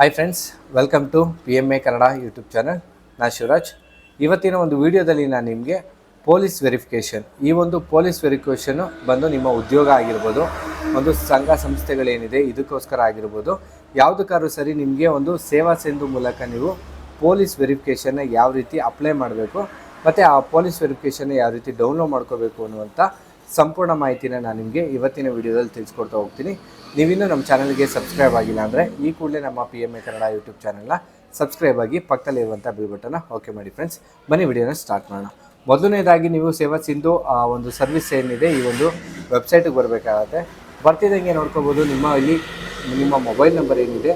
Hi friends welcome to P M A Kannada YouTube channel ನಾನು ಶಿವರಾಜ್. ಇವತ್ತಿನ ಒಂದು ವಿಡಿಯೋದಲ್ಲಿ ನಾನು ನಿಮಗೆ ಪೊಲೀಸ್ ವೆರಿಫಿಕೇಷನ್ ಈ ಒಂದು ಪೊಲೀಸ್ ವೆರಿಫಿಕೇಷನು ಬಂದು ನಿಮ್ಮ ಉದ್ಯೋಗ ಆಗಿರ್ಬೋದು, ಒಂದು ಸಂಘ ಸಂಸ್ಥೆಗಳೇನಿದೆ, ಇದಕ್ಕೋಸ್ಕರ ಆಗಿರ್ಬೋದು, ಯಾವುದಕ್ಕಾದ್ರೂ ಸರಿ ನಿಮಗೆ ಒಂದು ಸೇವಾ ಸೇಂದು ಮೂಲಕ ನೀವು ಪೊಲೀಸ್ ವೆರಿಫಿಕೇಷನ್ನ ಯಾವ ರೀತಿ ಅಪ್ಲೈ ಮಾಡಬೇಕು, ಮತ್ತು ಆ ಪೊಲೀಸ್ ವೆರಿಫಿಕೇಷನ್ನ ಯಾವ ರೀತಿ ಡೌನ್ಲೋಡ್ ಮಾಡ್ಕೋಬೇಕು ಅನ್ನುವಂಥ ಸಂಪೂರ್ಣ ಮಾಹಿತಿನ ನಾನು ನಿಮಗೆ ಇವತ್ತಿನ ವಿಡಿಯೋದಲ್ಲಿ ತಿಳಿಸ್ಕೊಡ್ತಾ ಹೋಗ್ತೀನಿ. ನೀವಿನ್ನೂ ನಮ್ಮ ಚಾನಲ್ಗೆ ಸಬ್ಸ್ಕ್ರೈಬ್ ಆಗಿಲ್ಲ ಅಂದರೆ ಈ ಕೂಡಲೇ ನಮ್ಮ P M A Kannada YouTube ಚಾನಲ್ನ ಸಬ್ಸ್ಕ್ರೈಬ್ ಆಗಿ ಪಕ್ಕದಲ್ಲಿರುವಂಥ ಬಿಲ್ ಬಟನ್ನ ಓಕೆ ಮಾಡಿ ಫ್ರೆಂಡ್ಸ್ ಬನ್ನಿ ವಿಡಿಯೋನ ಸ್ಟಾರ್ಟ್ ಮಾಡೋಣ. ಮೊದಲನೇದಾಗಿ ನೀವು ಸೇವಾ ಸಿಂಧು, ಆ, ಒಂದು ಸರ್ವಿಸ್ ಏನಿದೆ, ಈ ಒಂದು ವೆಬ್ಸೈಟಿಗೆ ಬರಬೇಕಾಗತ್ತೆ. ಬರ್ತಿದ್ದಂಗೆ ನೋಡ್ಕೋಬೋದು, ನಿಮ್ಮ ಇಲ್ಲಿ ನಿಮ್ಮ ಮೊಬೈಲ್ ನಂಬರ್ ಏನಿದೆ,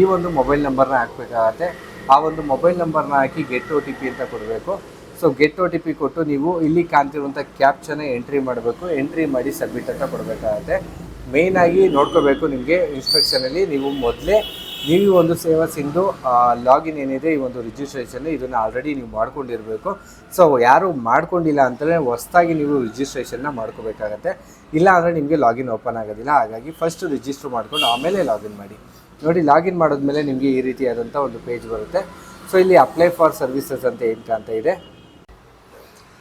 ಈ ಒಂದು ಮೊಬೈಲ್ ನಂಬರ್ನ ಹಾಕಬೇಕಾಗತ್ತೆ. ಆ ಒಂದು ಮೊಬೈಲ್ ನಂಬರ್ನ ಹಾಕಿ ಗೆಟ್ ಒ ಟಿ ಪಿ ಅಂತ ಕೊಡಬೇಕು. So get O T P ಕೊಟ್ಟು ನೀವು ಇಲ್ಲಿ ಕಾಣ್ತಿರುವಂಥ ಕ್ಯಾಪ್ಚನ ಎಂಟ್ರಿ ಮಾಡಬೇಕು. ಎಂಟ್ರಿ ಮಾಡಿ ಸಬ್ಮಿಟ್ ಅಂತ ಕೊಡಬೇಕಾಗತ್ತೆ. ಮೇಯ್ನಾಗಿ ನೋಡ್ಕೋಬೇಕು ನಿಮಗೆ ಇನ್ಸ್ಟ್ರಕ್ಷನಲ್ಲಿ ನೀವು ಮೊದಲೇ ನೀವು ಒಂದು ಸೇವಾ ಸಿಂಧು ಲಾಗಿನ್ ಏನಿದೆ, ಈ ಒಂದು ರಿಜಿಸ್ಟ್ರೇಷನ್ ಇದನ್ನು ಆಲ್ರೆಡಿ ನೀವು ಮಾಡ್ಕೊಂಡಿರಬೇಕು. ಸೊ ಯಾರು ಮಾಡ್ಕೊಂಡಿಲ್ಲ ಅಂತಲೇ ಹೊಸ್ದಾಗಿ ನೀವು ರಿಜಿಸ್ಟ್ರೇಷನ್ನ ಮಾಡ್ಕೋಬೇಕಾಗತ್ತೆ. ಇಲ್ಲ ಅಂದರೆ ನಿಮಗೆ ಲಾಗಿನ್ ಓಪನ್ ಆಗೋದಿಲ್ಲ. ಹಾಗಾಗಿ ಫಸ್ಟ್ ರಿಜಿಸ್ಟರ್ ಮಾಡ್ಕೊಂಡು ಆಮೇಲೆ ಲಾಗಿನ್ ಮಾಡಿ. ನೋಡಿ ಲಾಗಿನ್ ಮಾಡಿದ್ಮೇಲೆ ನಿಮಗೆ ಈ ರೀತಿಯಾದಂಥ ಒಂದು ಪೇಜ್ ಬರುತ್ತೆ. ಸೊ ಇಲ್ಲಿ ಅಪ್ಲೈ ಫಾರ್ ಸರ್ವಿಸಸ್ ಅಂತ ಏನು ಕಾಣ್ತಾ ಇದೆ.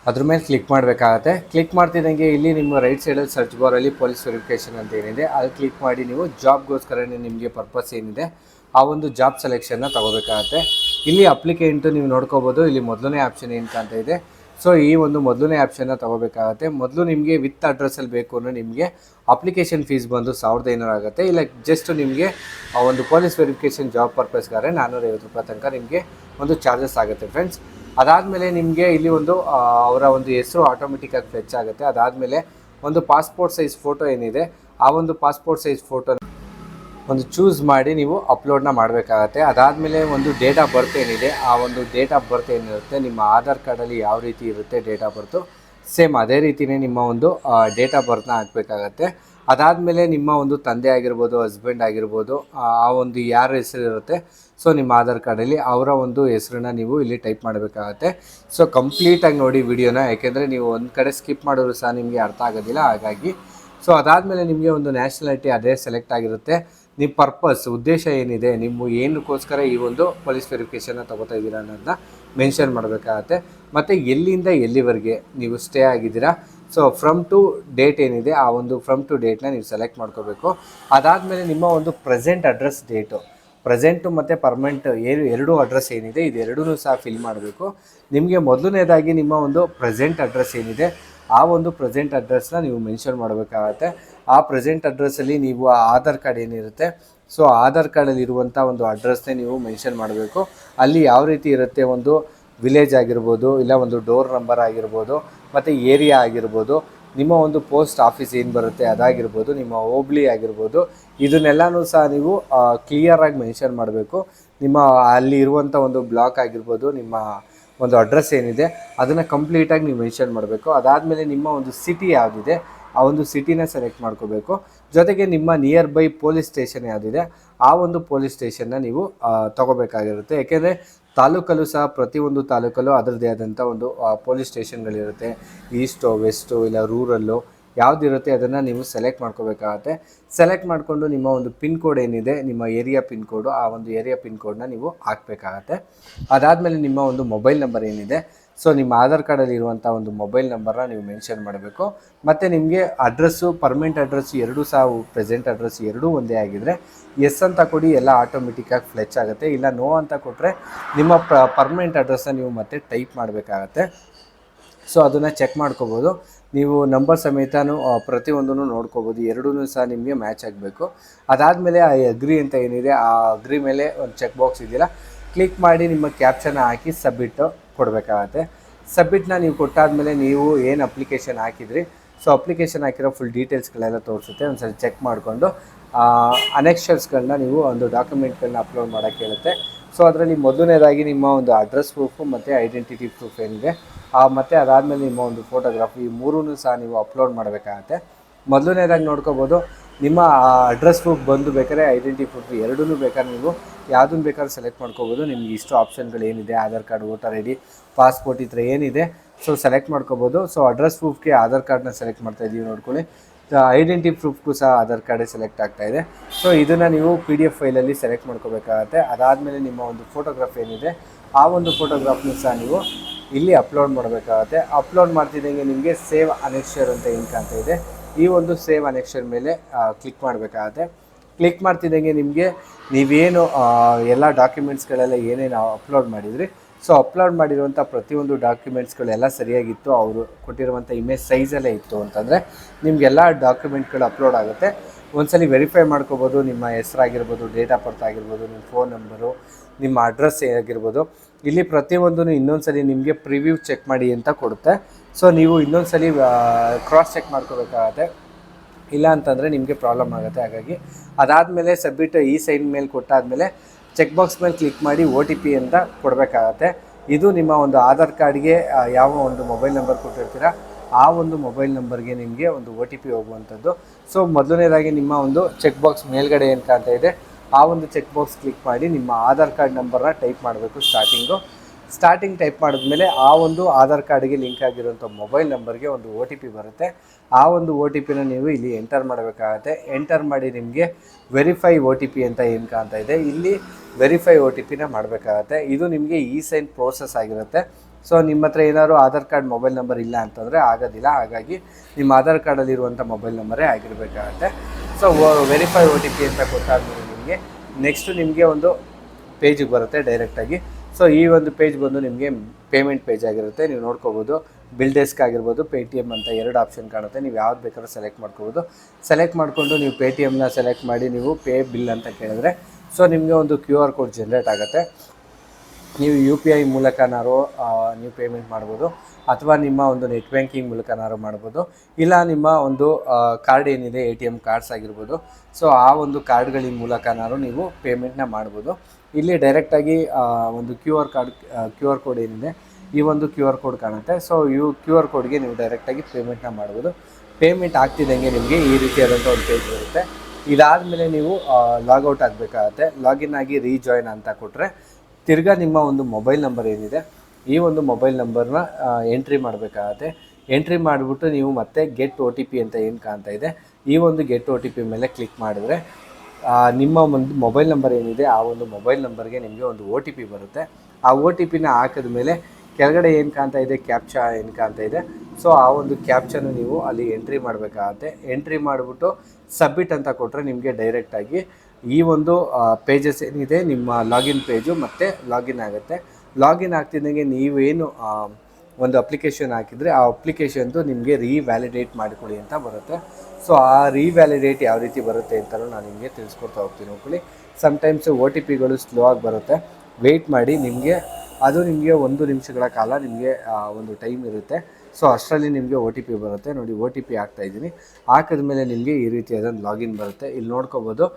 ಅದ್ರ ಮೇಲೆ ಕ್ಲಿಕ್ ಮಾಡಬೇಕಾಗತ್ತೆ. ಕ್ಲಿಕ್ ಮಾಡ್ತಿದ್ದಂಗೆ ಇಲ್ಲಿ ನಿಮ್ಮ ರೈಟ್ ಸೈಡಲ್ಲಿ ಸರ್ಚ್ ಬಾರಲ್ಲಿ ಪೊಲೀಸ್ ವೆರಿಫಿಕೇಷನ್ ಅಂತ ಏನಿದೆ, ಅಲ್ಲಿ ಕ್ಲಿಕ್ ಮಾಡಿ ನೀವು ಜಾಬ್ಗೋಸ್ಕರ ನಿಮಗೆ ಪರ್ಪಸ್ ಏನಿದೆ, ಆ ಒಂದು ಜಾಬ್ ಸೆಲೆಕ್ಷನ್ನ ತೊಗೋಬೇಕಾಗತ್ತೆ. ಇಲ್ಲಿ ಅಪ್ಲಿಕೆಂಟು ನೀವು ನೋಡ್ಕೋಬೋದು, ಇಲ್ಲಿ ಮೊದಲನೇ ಆಪ್ಷನ್ ಏನು ಕಾಣ್ತಾ ಇದೆ. ಸೊ ಈ ಒಂದು ಮೊದಲನೇ ಆಪ್ಷನ್ನ ತೊಗೋಬೇಕಾಗತ್ತೆ. ಮೊದಲು ನಿಮಗೆ ವಿತ್ ಅಡ್ರೆಸ್ಸಲ್ಲಿ ಬೇಕು ಅಂದರೆ ನಿಮಗೆ ಅಪ್ಲಿಕೇಶನ್ ಫೀಸ್ ಬಂದು ಸಾವಿರದ ಐನೂರು ಆಗುತ್ತೆ. ಇಲ್ಲ ಜಸ್ಟ್ ನಿಮಗೆ ಆ ಒಂದು ಪೊಲೀಸ್ ವೆರಿಫಿಕೇಷನ್ ಜಾಬ್ ಪರ್ಪಸ್ಗಾರೆ ನಾನ್ನೂರೈವತ್ತು ರೂಪಾಯಿ ತನಕ ನಿಮಗೆ ಒಂದು ಚಾರ್ಜಸ್ ಆಗುತ್ತೆ ಫ್ರೆಂಡ್ಸ್ ಅದಾದಮೇಲೆ ನಿಮಗೆ ಇಲ್ಲಿ ಒಂದು ಅವರ ಒಂದು ಹೆಸರು ಆಟೋಮೆಟಿಕ್ಕಾಗಿ ಫ್ಲೆಚ್ ಆಗುತ್ತೆ. ಅದಾದಮೇಲೆ ಒಂದು ಪಾಸ್ಪೋರ್ಟ್ ಸೈಜ್ ಫೋಟೋ ಏನಿದೆ, ಆ ಒಂದು ಪಾಸ್ಪೋರ್ಟ್ ಸೈಜ್ ಫೋಟೋ ಒಂದು ಚೂಸ್ ಮಾಡಿ ನೀವು ಅಪ್ಲೋಡ್ನ ಮಾಡಬೇಕಾಗತ್ತೆ. ಅದಾದಮೇಲೆ ಒಂದು ಡೇಟ್ ಆಫ್ ಬರ್ತ್ ಏನಿದೆ, ಆ ಒಂದು ಡೇಟ್ ಆಫ್ ಬರ್ತ್ ಏನಿರುತ್ತೆ, ನಿಮ್ಮ ಆಧಾರ್ ಕಾರ್ಡಲ್ಲಿ ಯಾವ ರೀತಿ ಇರುತ್ತೆ ಡೇಟ್ ಆಫ್ ಬರ್ತು ಸೇಮ್ ಅದೇ ರೀತಿಯೇ ನಿಮ್ಮ ಒಂದು ಡೇಟ್ ಆಫ್ ಬರ್ತ್ನ ಹಾಕಬೇಕಾಗತ್ತೆ. ಅದಾದಮೇಲೆ ನಿಮ್ಮ ಒಂದು ತಂದೆ ಆಗಿರ್ಬೋದು ಹಸ್ಬೆಂಡ್ ಆಗಿರ್ಬೋದು, ಆ ಒಂದು ಯಾರ ಹೆಸರು ಇರುತ್ತೆ ಸೊ ನಿಮ್ಮ ಆಧಾರ್ ಕಾರ್ಡಲ್ಲಿ ಅವರ ಒಂದು ಹೆಸರನ್ನ ನೀವು ಇಲ್ಲಿ ಟೈಪ್ ಮಾಡಬೇಕಾಗತ್ತೆ. ಸೊ ಕಂಪ್ಲೀಟಾಗಿ ನೋಡಿ ವಿಡಿಯೋನ, ಯಾಕೆಂದರೆ ನೀವು ಒಂದು ಕಡೆ ಸ್ಕಿಪ್ ಮಾಡಿದ್ರು ಸಹ ನಿಮಗೆ ಅರ್ಥ ಆಗೋದಿಲ್ಲ, ಹಾಗಾಗಿ. ಸೊ ಅದಾದಮೇಲೆ ನಿಮಗೆ ಒಂದು ನ್ಯಾಷನಾಲಿಟಿ ಅದೇ ಸೆಲೆಕ್ಟ್ ಆಗಿರುತ್ತೆ. ನಿಮ್ಮ ಪರ್ಪಸ್ ಉದ್ದೇಶ ಏನಿದೆ, ನಿಮ್ಮ ಏನಕ್ಕೋಸ್ಕರ ಈ ಒಂದು ಪೊಲೀಸ್ ವೆರಿಫಿಕೇಷನ್ನ ತೊಗೋತಾ ಇದ್ದೀರಾ ಅನ್ನೋದನ್ನ ಮೆನ್ಷನ್ ಮಾಡಬೇಕಾಗತ್ತೆ. ಮತ್ತು ಎಲ್ಲಿಂದ ಎಲ್ಲಿವರೆಗೆ ನೀವು ಸ್ಟೇ ಆಗಿದ್ದೀರಾ ಸೊ ಫ್ರಮ್ ಟು ಡೇಟ್ ಏನಿದೆ, ಆ ಒಂದು ಫ್ರಮ್ ಟು ಡೇಟ್ನ ನೀವು ಸೆಲೆಕ್ಟ್ ಮಾಡ್ಕೋಬೇಕು. ಅದಾದಮೇಲೆ ನಿಮ್ಮ ಒಂದು ಪ್ರೆಸೆಂಟ್ ಅಡ್ರೆಸ್ ಡೇಟು ಪ್ರೆಸೆಂಟು ಮತ್ತು ಪರ್ಮನೆಂಟ್ ಏನು ಎರಡೂ ಅಡ್ರೆಸ್ ಏನಿದೆ, ಇದು ಎರಡೂ ಸಹ ಫಿಲ್ ಮಾಡಬೇಕು. ನಿಮಗೆ ಮೊದಲನೇದಾಗಿ ನಿಮ್ಮ ಒಂದು ಪ್ರೆಸೆಂಟ್ ಅಡ್ರೆಸ್ ಏನಿದೆ, ಆ ಒಂದು ಪ್ರೆಸೆಂಟ್ ಅಡ್ರೆಸ್ನ ನೀವು ಮೆನ್ಷನ್ ಮಾಡಬೇಕಾಗತ್ತೆ. ಆ ಪ್ರೆಸೆಂಟ್ ಅಡ್ರೆಸ್ಸಲ್ಲಿ ನೀವು ಆ ಆಧಾರ್ ಕಾರ್ಡ್ ಏನಿರುತ್ತೆ ಸೊ ಆಧಾರ್ ಕಾರ್ಡಲ್ಲಿ ಇರುವಂಥ ಒಂದು ಅಡ್ರೆಸ್ನೇ ನೀವು ಮೆನ್ಷನ್ ಮಾಡಬೇಕು. ಅಲ್ಲಿ ಯಾವ ರೀತಿ ಇರುತ್ತೆ ಒಂದು ವಿಲೇಜ್ ಆಗಿರ್ಬೋದು, ಇಲ್ಲ ಒಂದು ಡೋರ್ ನಂಬರ್ ಆಗಿರ್ಬೋದು, ಮತ್ತು ಏರಿಯಾ ಆಗಿರ್ಬೋದು, ನಿಮ್ಮ ಒಂದು ಪೋಸ್ಟ್ ಆಫೀಸ್ ಏನು ಬರುತ್ತೆ ಅದಾಗಿರ್ಬೋದು, ನಿಮ್ಮ ಹೋಬ್ಳಿ ಆಗಿರ್ಬೋದು, ಇದನ್ನೆಲ್ಲನೂ ಸಹ ನೀವು ಕ್ಲಿಯರಾಗಿ ಮೆನ್ಷನ್ ಮಾಡಬೇಕು. ನಿಮ್ಮ ಅಲ್ಲಿ ಇರುವಂಥ ಒಂದು ಬ್ಲಾಕ್ ಆಗಿರ್ಬೋದು, ನಿಮ್ಮ ಒಂದು ಅಡ್ರೆಸ್ ಏನಿದೆ, ಅದನ್ನು ಕಂಪ್ಲೀಟಾಗಿ ನೀವು ಮೆನ್ಷನ್ ಮಾಡಬೇಕು. ಅದಾದಮೇಲೆ ನಿಮ್ಮ ಒಂದು ಸಿಟಿ ಯಾವುದಿದೆ, ಆ ಒಂದು ಸಿಟಿನ ಸೆಲೆಕ್ಟ್ ಮಾಡ್ಕೋಬೇಕು. ಜೊತೆಗೆ ನಿಮ್ಮ ನಿಯರ್ ಬೈ ಪೊಲೀಸ್ ಸ್ಟೇಷನ್ ಯಾವುದಿದೆ, ಆ ಒಂದು ಪೊಲೀಸ್ ಸ್ಟೇಷನ್ನ ನೀವು ತಗೋಬೇಕಾಗಿರುತ್ತೆ. ಯಾಕೆಂದರೆ ತಾಲೂಕಲ್ಲೂ ಸಹ ಪ್ರತಿಯೊಂದು ತಾಲೂಕಲ್ಲೂ ಅದರದ್ದೇ ಆದಂಥ ಒಂದು ಪೊಲೀಸ್ ಸ್ಟೇಷನ್ಗಳಿರುತ್ತೆ. ಈಸ್ಟು, ವೆಸ್ಟು ಇಲ್ಲ ರೂರಲ್ಲು ಯಾವುದಿರುತ್ತೆ ಅದನ್ನು ನೀವು ಸೆಲೆಕ್ಟ್ ಮಾಡ್ಕೋಬೇಕಾಗತ್ತೆ. ಸೆಲೆಕ್ಟ್ ಮಾಡಿಕೊಂಡು ನಿಮ್ಮ ಒಂದು ಪಿನ್ ಕೋಡ್ ಏನಿದೆ, ನಿಮ್ಮ ಏರಿಯಾ ಪಿನ್ ಕೋಡು, ಆ ಒಂದು ಏರಿಯಾ ಪಿನ್ ಕೋಡನ್ನ ನೀವು ಹಾಕಬೇಕಾಗತ್ತೆ. ಅದಾದಮೇಲೆ ನಿಮ್ಮ ಒಂದು ಮೊಬೈಲ್ ನಂಬರ್ ಏನಿದೆ ಸೊ ನಿಮ್ಮ ಆಧಾರ್ ಕಾರ್ಡಲ್ಲಿ ಇರುವಂಥ ಒಂದು ಮೊಬೈಲ್ ನಂಬರ್ನ ನೀವು ಮೆನ್ಷನ್ ಮಾಡಬೇಕು. ಮತ್ತು ನಿಮಗೆ ಅಡ್ರೆಸ್ಸು ಪರ್ಮನೆಂಟ್ ಅಡ್ರೆಸ್ ಎರಡೂ ಸಹ ಪ್ರೆಸೆಂಟ್ ಅಡ್ರೆಸ್ ಎರಡೂ ಒಂದೇ ಆಗಿದ್ದರೆ ಎಸ್ ಅಂತ ಕೊಡಿ, ಎಲ್ಲ ಆಟೋಮೆಟಿಕ್ಕಾಗಿ ಫ್ಲೆಚ್ ಆಗುತ್ತೆ. ಇಲ್ಲ ನೋ ಅಂತ ಕೊಟ್ಟರೆ ನಿಮ್ಮ ಪ ಪರ್ಮನೆಂಟ್ ಅಡ್ರೆಸ್ಸನ್ನು ನೀವು ಮತ್ತೆ ಟೈಪ್ ಮಾಡಬೇಕಾಗತ್ತೆ. ಸೊ ಅದನ್ನು ಚೆಕ್ ಮಾಡ್ಕೋಬೋದು. ನೀವು ನಂಬರ್ ಸಮೇತ ಪ್ರತಿಯೊಂದನ್ನು ನೋಡ್ಕೋಬೋದು. ಎರಡೂ ಸಹ ನಿಮಗೆ ಮ್ಯಾಚ್ ಆಗಬೇಕು. ಅದಾದಮೇಲೆ, ಆ ಅಗ್ರಿ ಅಂತ ಏನಿದೆ, ಆ ಅಗ್ರಿ ಮೇಲೆ ಒಂದು ಚೆಕ್ ಬಾಕ್ಸ್ ಇದೆಯಲ್ಲ ಕ್ಲಿಕ್ ಮಾಡಿ ನಿಮ್ಮ ಕ್ಯಾಪ್ಷನ್ ಹಾಕಿ ಸಬ್ಮಿಟ್ಟು ಕೊಡಬೇಕಾಗತ್ತೆ. ಸಬ್ಮಿಟ್ನ ನೀವು ಕೊಟ್ಟಾದಮೇಲೆ ನೀವು ಏನು ಅಪ್ಲಿಕೇಶನ್ ಹಾಕಿದ್ರಿ? ಸೊ ಅಪ್ಲಿಕೇಶನ್ ಹಾಕಿರೋ ಫುಲ್ ಡೀಟೇಲ್ಸ್ಗಳೆಲ್ಲ ತೋರಿಸುತ್ತೆ. ಒಂದ್ಸರಿ ಚೆಕ್ ಮಾಡಿಕೊಂಡು ಅನೆಕ್ಷರ್ಸ್ಗಳನ್ನ ನೀವು ಒಂದು ಡಾಕ್ಯುಮೆಂಟ್ಗಳನ್ನ ಅಪ್ಲೋಡ್ ಮಾಡೋಕ್ಕೆ ಹೇಳುತ್ತೆ. ಸೊ ಅದರಲ್ಲಿ ಮೊದಲನೇದಾಗಿ ನಿಮ್ಮ ಒಂದು ಅಡ್ರೆಸ್ ಪ್ರೂಫು ಮತ್ತು ಐಡೆಂಟಿಟಿ ಪ್ರೂಫ್ ಏನಿದೆ. ಮತ್ತು ಅದಾದಮೇಲೆ ನಿಮ್ಮ ಒಂದು ಫೋಟೋಗ್ರಾಫಿ ಈ ಮೂರೂ ಸಹ ನೀವು ಅಪ್ಲೋಡ್ ಮಾಡಬೇಕಾಗತ್ತೆ. ಮೊದಲನೇದಾಗಿ ನೋಡ್ಕೋಬೋದು ನಿಮ್ಮ ಅಡ್ರೆಸ್ ಪ್ರೂಫ್ ಬಂದು ಬೇಕಾದ್ರೆ ಐಡೆಂಟಿ ಪ್ರೂಫ್ ಎರಡೂ ಬೇಕಾದ್ರೆ ನೀವು ಯಾವುದನ್ನು ಬೇಕಾದ್ರೂ ಸೆಲೆಕ್ಟ್ ಮಾಡ್ಕೋಬೋದು. ನಿಮ್ಗೆ ಇಷ್ಟು ಆಪ್ಷನ್ಗಳು ಏನಿದೆ, Aadhaar card voter I D passport ಥರ ಏನಿದೆ ಸೊ ಸೆಲೆಕ್ಟ್ ಮಾಡ್ಕೋಬೋದು. ಸೊ ಅಡ್ರೆಸ್ ಪ್ರೂಫ್ಗೆ ಆಧಾರ್ ಕಾರ್ಡ್ನ ಸೆಲೆಕ್ಟ್ ಮಾಡ್ತಾ ಇದ್ದೀವಿ ನೋಡ್ಕೊಳ್ಳಿ. ಐಡೆಂಟಿ ಪ್ರೂಫ್ಗೂ ಸಹ ಆಧಾರ್ ಕಾರ್ಡೇ ಸೆಲೆಕ್ಟ್ ಆಗ್ತಾ ಇದೆ. ಸೊ ಇದನ್ನು ನೀವು ಪಿ ಡಿ ಎಫ್ ಫೈಲಲ್ಲಿ ಸೆಲೆಕ್ಟ್ ಮಾಡ್ಕೋಬೇಕಾಗತ್ತೆ. ಅದಾದಮೇಲೆ ನಿಮ್ಮ ಒಂದು ಫೋಟೋಗ್ರಾಫ್ ಏನಿದೆ, ಆ ಒಂದು ಫೋಟೋಗ್ರಾಫ್ನ ಸಹ ನೀವು ಇಲ್ಲಿ ಅಪ್ಲೋಡ್ ಮಾಡಬೇಕಾಗತ್ತೆ. ಅಪ್ಲೋಡ್ ಮಾಡ್ತಿದ್ದಂಗೆ ನಿಮಗೆ ಸೇವ್ ಅನೆಕ್ಷರ್ ಅಂತ ಏನು ಕಾಣ್ತಾ ಇದೆ. ಈ ಒಂದು ಸೇವ್ ಅನೆಕ್ಷನ್ ಮೇಲೆ ಕ್ಲಿಕ್ ಮಾಡಬೇಕಾಗತ್ತೆ. ಕ್ಲಿಕ್ ಮಾಡ್ತಿದ್ದಂಗೆ ನಿಮಗೆ ನೀವೇನು ಎಲ್ಲ ಡಾಕ್ಯುಮೆಂಟ್ಸ್ಗಳೆಲ್ಲ ಏನೇನು ಅಪ್ಲೋಡ್ ಮಾಡಿದ್ರಿ ಸೊ ಅಪ್ಲೋಡ್ ಮಾಡಿರುವಂಥ ಪ್ರತಿಯೊಂದು ಡಾಕ್ಯುಮೆಂಟ್ಸ್ಗಳೆಲ್ಲ ಸರಿಯಾಗಿತ್ತು. ಅವರು ಕೊಟ್ಟಿರುವಂಥ ಇಮೇಜ್ ಸೈಜಲ್ಲೇ ಇತ್ತು ಅಂತಂದರೆ ನಿಮಗೆಲ್ಲ ಡಾಕ್ಯುಮೆಂಟ್ಗಳು ಅಪ್ಲೋಡ್ ಆಗುತ್ತೆ. ಒಂದ್ಸಲಿ ವೆರಿಫೈ ಮಾಡ್ಕೋಬೋದು, ನಿಮ್ಮ ಹೆಸರಾಗಿರ್ಬೋದು ಡೇಟ್ ಆಫ್ ಬರ್ತ್ ಆಗಿರ್ಬೋದು, ನಿಮ್ಮ ಫೋನ್ ನಂಬರು ನಿಮ್ಮ ಅಡ್ರೆಸ್ ಆಗಿರ್ಬೋದು ಇಲ್ಲಿ ಪ್ರತಿಯೊಂದೂ ಇನ್ನೊಂದ್ಸಲಿ ನಿಮಗೆ ಪ್ರಿವ್ಯೂ ಚೆಕ್ ಮಾಡಿ ಅಂತ ಕೊಡುತ್ತೆ. ಸೊ ನೀವು ಇನ್ನೊಂದ್ಸಲಿ ಕ್ರಾಸ್ ಚೆಕ್ ಮಾಡ್ಕೋಬೇಕಾಗತ್ತೆ. ಇಲ್ಲ ಅಂತಂದರೆ ನಿಮಗೆ ಪ್ರಾಬ್ಲಮ್ ಆಗುತ್ತೆ. ಹಾಗಾಗಿ ಅದಾದಮೇಲೆ ಸಬ್ಮಿಟ್ ಈ ಸೈನ್ ಮೇಲೆ ಕೊಟ್ಟಾದಮೇಲೆ ಚೆಕ್ ಬಾಕ್ಸ್ ಮೇಲೆ ಕ್ಲಿಕ್ ಮಾಡಿ ಒ ಟಿ ಪಿ ಅಂತ ಕೊಡಬೇಕಾಗತ್ತೆ. ಇದು ನಿಮ್ಮ ಒಂದು ಆಧಾರ್ ಕಾರ್ಡ್ಗೆ ಯಾವ ಒಂದು ಮೊಬೈಲ್ ನಂಬರ್ ಕೊಟ್ಟಿರ್ತೀರ, ಆ ಒಂದು ಮೊಬೈಲ್ ನಂಬರ್ಗೆ ನಿಮಗೆ ಒಂದು ಒ ಟಿ ಪಿ ಹೋಗುವಂಥದ್ದು. ಸೊ ಮೊದಲನೇದಾಗಿ ನಿಮ್ಮ ಒಂದು ಚೆಕ್ ಬಾಕ್ಸ್ ಮೇಲ್ಗಡೆ ಏನು ಕಾಣ್ತಾ ಇದೆ? ಆ ಒಂದು ಚೆಕ್ ಬಾಕ್ಸ್ ಕ್ಲಿಕ್ ಮಾಡಿ ನಿಮ್ಮ ಆಧಾರ್ ಕಾರ್ಡ್ ನಂಬರ್ನ ಟೈಪ್ ಮಾಡಬೇಕು ಸ್ಟಾರ್ಟಿಂಗು ಸ್ಟಾರ್ಟಿಂಗ್ ಟೈಪ್ ಮಾಡಿದ್ಮೇಲೆ ಆ ಒಂದು ಆಧಾರ್ ಕಾರ್ಡ್ಗೆ ಲಿಂಕ್ ಆಗಿರುವಂಥ ಮೊಬೈಲ್ ನಂಬರ್ಗೆ ಒಂದು ಒ ಟಿ ಪಿ ಬರುತ್ತೆ. ಆ ಒಂದು ಒ ಟಿ ಪಿನ ನೀವು ಇಲ್ಲಿ ಎಂಟರ್ ಮಾಡಬೇಕಾಗತ್ತೆ. ಎಂಟರ್ ಮಾಡಿ ನಿಮಗೆ ವೆರಿಫೈ ಒ ಟಿ ಪಿ ಅಂತ ಏನು ಕಾಣ್ತಾ ಇದೆ. ಇಲ್ಲಿ ವೆರಿಫೈ ಒ ಟಿ ಪಿನ ಮಾಡಬೇಕಾಗತ್ತೆ. ಇದು ನಿಮಗೆ ಈ ಸೈನ್ ಪ್ರೋಸೆಸ್ ಆಗಿರುತ್ತೆ. ಸೊ ನಿಮ್ಮ ಹತ್ರ ಏನಾದರೂ ಆಧಾರ್ ಕಾರ್ಡ್ ಮೊಬೈಲ್ ನಂಬರ್ ಇಲ್ಲ ಅಂತಂದರೆ ಆಗೋದಿಲ್ಲ. ಹಾಗಾಗಿ ನಿಮ್ಮ ಆಧಾರ್ ಕಾರ್ಡಲ್ಲಿರುವಂಥ ಮೊಬೈಲ್ ನಂಬರೇ ಆಗಿರಬೇಕಾಗತ್ತೆ. So verify O T P ಅಂತ ಕೊಟ್ಟಾದ್ಮೇಲೆ ನಿಮಗೆ. ನೆಕ್ಸ್ಟ್ ನಿಮಗೆ ಒಂದು ಪೇಜಿಗೆ ಬರುತ್ತೆ ಡೈರೆಕ್ಟಾಗಿ ಸೊ ಈ ಒಂದು ಪೇಜ್ ಬಂದು ನಿಮಗೆ ಪೇಮೆಂಟ್ ಪೇಜ್ ಆಗಿರುತ್ತೆ. ನೀವು ನೋಡ್ಕೋಬೋದು. ಬಿಲ್ ಡೆಸ್ಕ್ ಆಗಿರ್ಬೋದು ಪೇ ಟಿ ಎಂ ಅಂತ ಎರಡು ಆಪ್ಷನ್ ಕಾಣುತ್ತೆ. ನೀವು ಯಾವ್ದು ಬೇಕಾದ್ರೂ ಸೆಲೆಕ್ಟ್ ಮಾಡ್ಕೋಬೋದು. ಸೆಲೆಕ್ಟ್ ಮಾಡಿಕೊಂಡು ನೀವು ಪೇ ಟಿ ಎಮ್ನ ಸೆಲೆಕ್ಟ್ ಮಾಡಿ ನೀವು ಪೇ ಬಿಲ್ ಅಂತ ಕೇಳಿದ್ರೆ ಸೊ ನಿಮಗೆ ಒಂದು ಕ್ಯೂ ಆರ್ ಕೋಡ್ ಜನ್ರೇಟ್ ಆಗುತ್ತೆ. ನೀವು ಯು ಪಿ ಐ ಮೂಲಕನಾರು ನೀವು ಪೇಮೆಂಟ್ ಮಾಡ್ಬೋದು. ಅಥವಾ ನಿಮ್ಮ ಒಂದು ನೆಟ್ ಬ್ಯಾಂಕಿಂಗ್ ಮೂಲಕನಾರು ಮಾಡ್ಬೋದು. ಇಲ್ಲ ನಿಮ್ಮ ಒಂದು ಕಾರ್ಡ್ ಏನಿದೆ ಎ ಟಿ ಎಂ ಕಾರ್ಡ್ಸ್ ಆಗಿರ್ಬೋದು. ಸೊ ಆ ಒಂದು ಕಾರ್ಡ್ಗಳ ಮೂಲಕನಾರು ನೀವು ಪೇಮೆಂಟ್ನ ಮಾಡ್ಬೋದು. ಇಲ್ಲಿ ಡೈರೆಕ್ಟಾಗಿ ಒಂದು Q R card Q R code ಏನಿದೆ, ಈ ಒಂದು ಕ್ಯೂ ಆರ್ ಕೋಡ್ ಕಾಣುತ್ತೆ. ಸೊ ಇವು ಕ್ಯೂ ಆರ್ ಕೋಡ್ಗೆ ನೀವು ಡೈರೆಕ್ಟಾಗಿ ಪೇಮೆಂಟ್ನ ಮಾಡ್ಬೋದು. ಪೇಮೆಂಟ್ ಆಗ್ತಿದ್ದಂಗೆ ನಿಮಗೆ ಈ ರೀತಿಯಾದಂಥ ಒಂದು ಪೇಜ್ ಬರುತ್ತೆ. ಇದಾದಮೇಲೆ ನೀವು ಲಾಗೌಟ್ ಆಗಬೇಕಾಗತ್ತೆ. ಲಾಗಿನ್ ಆಗಿ ರೀಜಾಯಿನ್ ಅಂತ ಕೊಟ್ಟರೆ ತಿರ್ಗಾ ನಿಮ್ಮ ಒಂದು ಮೊಬೈಲ್ ನಂಬರ್ ಏನಿದೆ, ಈ ಒಂದು ಮೊಬೈಲ್ ನಂಬರ್ನ ಎಂಟ್ರಿ ಮಾಡಬೇಕಾಗತ್ತೆ. ಎಂಟ್ರಿ ಮಾಡಿಬಿಟ್ಟು ನೀವು ಮತ್ತೆ ಗೆಟ್ ಒ ಟಿ ಪಿ ಅಂತ ಏನು ಕಾಣ್ತಾ ಇದೆ, ಈ ಒಂದು ಗೆಟ್ ಒ ಟಿ ಪಿ ಮೇಲೆ ಕ್ಲಿಕ್ ಮಾಡಿದ್ರೆ ನಿಮ್ಮ ಒಂದು ಮೊಬೈಲ್ ನಂಬರ್ ಏನಿದೆ, ಆ ಒಂದು ಮೊಬೈಲ್ ನಂಬರ್ಗೆ ನಿಮಗೆ ಒಂದು ಒ ಟಿ ಪಿ ಬರುತ್ತೆ. ಆ ಒ ಟಿ ಪಿನ ಹಾಕಿದ ಮೇಲೆ ಕೆಳಗಡೆ ಏನು ಕಾಣ್ತಾ ಇದೆ ಕ್ಯಾಪ್ಚಾ ಏನು ಕಾಣ್ತಾ ಇದೆ, ಸೊ ಆ ಒಂದು ಕ್ಯಾಪ್ಚನ್ನು ನೀವು ಅಲ್ಲಿ ಎಂಟ್ರಿ ಮಾಡಬೇಕಾಗತ್ತೆ. ಎಂಟ್ರಿ ಮಾಡಿಬಿಟ್ಟು ಸಬ್ಮಿಟ್ ಅಂತ ಕೊಟ್ಟರೆ ನಿಮಗೆ ಡೈರೆಕ್ಟಾಗಿ ಈ ಒಂದು ಪೇಜಸ್ ಏನಿದೆ, ನಿಮ್ಮ ಲಾಗಿನ್ ಪೇಜು ಮತ್ತು ಲಾಗಿನ್ ಆಗುತ್ತೆ. ಲಾಗಿನ್ ಆಗ್ತಿದ್ದಂಗೆ ನೀವೇನು ಒಂದು ಅಪ್ಲಿಕೇಶನ್ ಹಾಕಿದರೆ ಆ ಅಪ್ಲಿಕೇಶನ್ದು ನಿಮಗೆ ರೀವ್ಯಾಲಿಡೇಟ್ ಮಾಡಿಕೊಳ್ಳಿ ಅಂತ ಬರುತ್ತೆ. ಸೊ ಆ ರೀವ್ಯಾಲಿಡೇಟ್ ಯಾವ ರೀತಿ ಬರುತ್ತೆ ಅಂತಲೂ ನಾನು ನಿಮಗೆ ತಿಳಿಸ್ಕೊಡ್ತಾ ಹೋಗ್ತೀನಿ ಹೋಗ್ಕೊಳ್ಳಿ ಸಮ್ಟೈಮ್ಸ್ ಒ ಟಿ ಪಿಗಳು ಸ್ಲೋ ಆಗಿ ಬರುತ್ತೆ. ವೆಯ್ಟ್ ಮಾಡಿ ನಿಮಗೆ, ಅದು ನಿಮಗೆ ಒಂದು ನಿಮಿಷಗಳ ಕಾಲ ನಿಮಗೆ ಒಂದು ಟೈಮ್ ಇರುತ್ತೆ. ಸೊ ಅಷ್ಟರಲ್ಲಿ ನಿಮಗೆ ಒ ಟಿ ಪಿ ಬರುತ್ತೆ. ನೋಡಿ ಓ ಟಿ ಪಿ ಹಾಕ್ತಾಯಿದ್ದೀನಿ ಹಾಕಿದ್ಮೇಲೆ ನಿಮಗೆ ಈ ರೀತಿಯಾದ ಲಾಗಿನ್ ಬರುತ್ತೆ. ಇಲ್ಲಿ ನೋಡ್ಕೋಬೋದು.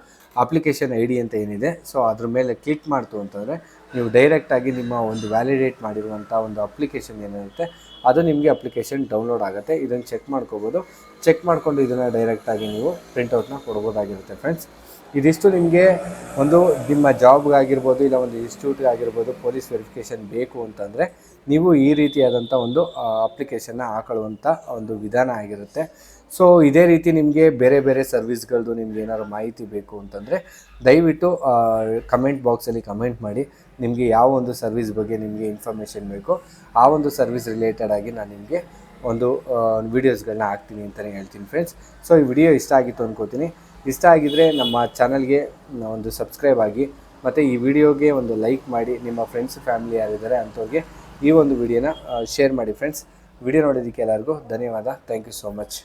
ಅಪ್ಲಿಕೇಶನ್ ಐ ಡಿ ಅಂತ ಏನಿದೆ, ಸೊ ಅದ್ರ ಮೇಲೆ ಕ್ಲಿಕ್ ಮಾಡ್ತು ಅಂತಂದರೆ ನೀವು ಡೈರೆಕ್ಟಾಗಿ ನಿಮ್ಮ ಒಂದು ವ್ಯಾಲಿಡೇಟ್ ಮಾಡಿರುವಂಥ ಒಂದು ಅಪ್ಲಿಕೇಶನ್ ಏನಿರುತ್ತೆ, ಅದು ನಿಮಗೆ ಅಪ್ಲಿಕೇಶನ್ ಡೌನ್ಲೋಡ್ ಆಗುತ್ತೆ. ಇದನ್ನು ಚೆಕ್ ಮಾಡ್ಕೋಬೋದು. ಚೆಕ್ ಮಾಡಿಕೊಂಡು ಇದನ್ನು ಡೈರೆಕ್ಟಾಗಿ ನೀವು ಪ್ರಿಂಟೌಟ್ನ ಕೊಡ್ಬೋದಾಗಿರುತ್ತೆ ಫ್ರೆಂಡ್ಸ್ ಇದಿಷ್ಟು ನಿಮಗೆ ಒಂದು ನಿಮ್ಮ ಜಾಬ್ಗಾಗಿರ್ಬೋದು ಇಲ್ಲ ಒಂದು ಇನ್ಸ್ಟಿಟ್ಯೂಟ್ಗಾಗಿರ್ಬೋದು ಪೊಲೀಸ್ ವೆರಿಫಿಕೇಷನ್ ಬೇಕು ಅಂತಂದರೆ ನೀವು ಈ ರೀತಿಯಾದಂಥ ಒಂದು ಅಪ್ಲಿಕೇಶನ್ನ ಹಾಕೊಳ್ಳುವಂಥ ಒಂದು ವಿಧಾನ ಆಗಿರುತ್ತೆ. ಸೊ ಇದೇ ರೀತಿ ನಿಮಗೆ ಬೇರೆ ಬೇರೆ ಸರ್ವಿಸ್ಗಳದ್ದು ನಿಮ್ಗೆ ಏನಾದ್ರು ಮಾಹಿತಿ ಬೇಕು ಅಂತಂದರೆ ದಯವಿಟ್ಟು ಕಮೆಂಟ್ ಬಾಕ್ಸಲ್ಲಿ ಕಮೆಂಟ್ ಮಾಡಿ. ನಿಮಗೆ ಯಾವ ಒಂದು ಸರ್ವಿಸ್ ಬಗ್ಗೆ ನಿಮಗೆ ಇನ್ಫಾರ್ಮೇಷನ್ ಬೇಕು, ಆ ಒಂದು ಸರ್ವಿಸ್ ರಿಲೇಟೆಡ್ ಆಗಿ ನಾನು ನಿಮಗೆ ಒಂದು ವೀಡಿಯೋಸ್ಗಳನ್ನ ಹಾಕ್ತೀನಿ ಅಂತಲೇ ಹೇಳ್ತೀನಿ ಫ್ರೆಂಡ್ಸ್ ಸೊ ಈ ವಿಡಿಯೋ ಇಷ್ಟ ಆಗಿತ್ತು ಅಂದ್ಕೋತೀನಿ ಇಷ್ಟ ಆಗಿದ್ದರೆ ನಮ್ಮ ಚಾನಲ್ಗೆ ಒಂದು ಸಬ್ಸ್ಕ್ರೈಬ್ ಆಗಿ, ಮತ್ತು ಈ ವಿಡಿಯೋಗೆ ಒಂದು ಲೈಕ್ ಮಾಡಿ. ನಿಮ್ಮ ಫ್ರೆಂಡ್ಸ್ ಫ್ಯಾಮಿಲಿ ಯಾರಿದ್ದಾರೆ ಅಂಥವ್ರಿಗೆ ಈ ಒಂದು ವಿಡಿಯೋನ ಶೇರ್ ಮಾಡಿ ಫ್ರೆಂಡ್ಸ್ ವಿಡಿಯೋ ನೋಡೋದಕ್ಕೆ ಎಲ್ಲರಿಗೂ ಧನ್ಯವಾದ. Thank you so much